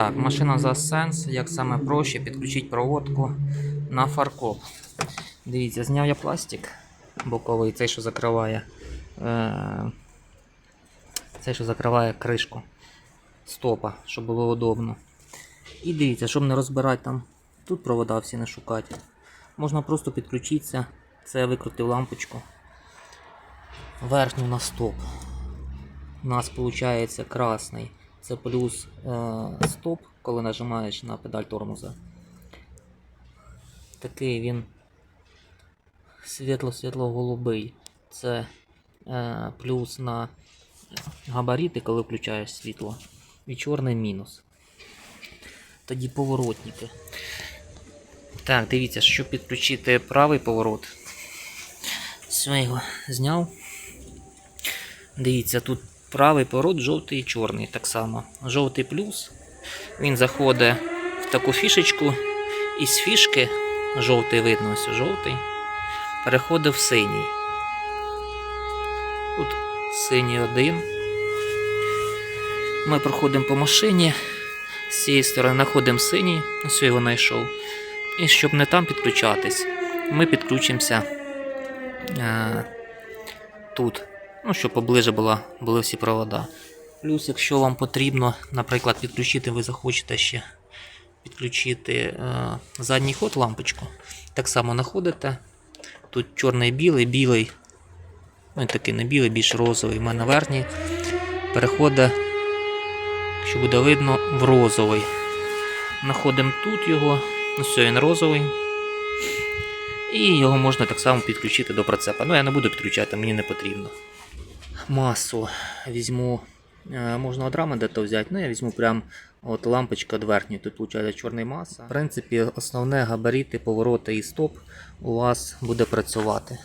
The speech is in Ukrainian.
Так, машина за сенс, як саме проще підключити проводку на фаркоп. Дивіться, зняв я пластик боковий, цей, що закриває. Е- цей, що закриває кришку стопа, щоб було удобно. І дивіться, щоб не розбирати там, тут провода всі не шукати. Можна просто підключитися. Це я викрутив лампочку. Верхню на стоп. У нас виходить красний. Це плюс е, стоп, коли нажимаєш на педаль тормоза. Такий він світло-світло-голубий. Це е, плюс на габарити, коли включаєш світло. І чорний мінус. Тоді поворотники. Так, дивіться, щоб підключити правий поворот. Все, я його зняв. Дивіться, тут правий поворот, жовтий і чорний так само. Жовтий плюс. Він заходить в таку фішечку, і з фішки жовтий видно, ось жовтий, переходить в синій. Тут синій один. Ми проходимо по машині. З цієї сторони знаходимо синій, ось його знайшов. І щоб не там підключатись, ми підключимося е, тут. Ну, щоб поближе була, були всі провода. Плюс, якщо вам потрібно, наприклад, підключити, ви захочете ще підключити е, задній ход лампочку, так само знаходите. Тут чорний білий, білий, ну такий не білий, більш розовий, в мене верхній. Переходить, якщо буде видно, в розовий. Знаходимо тут його, ну все, він розовий. І його можна так само підключити до прицепа. Ну, я не буду підключати, мені не потрібно. Масу візьму, е, можна одрами де-то взяти, ну я візьму прям от лампочка дверхню, тут виходить чорний маса. В принципі, основне габарити, повороти і стоп у вас буде працювати.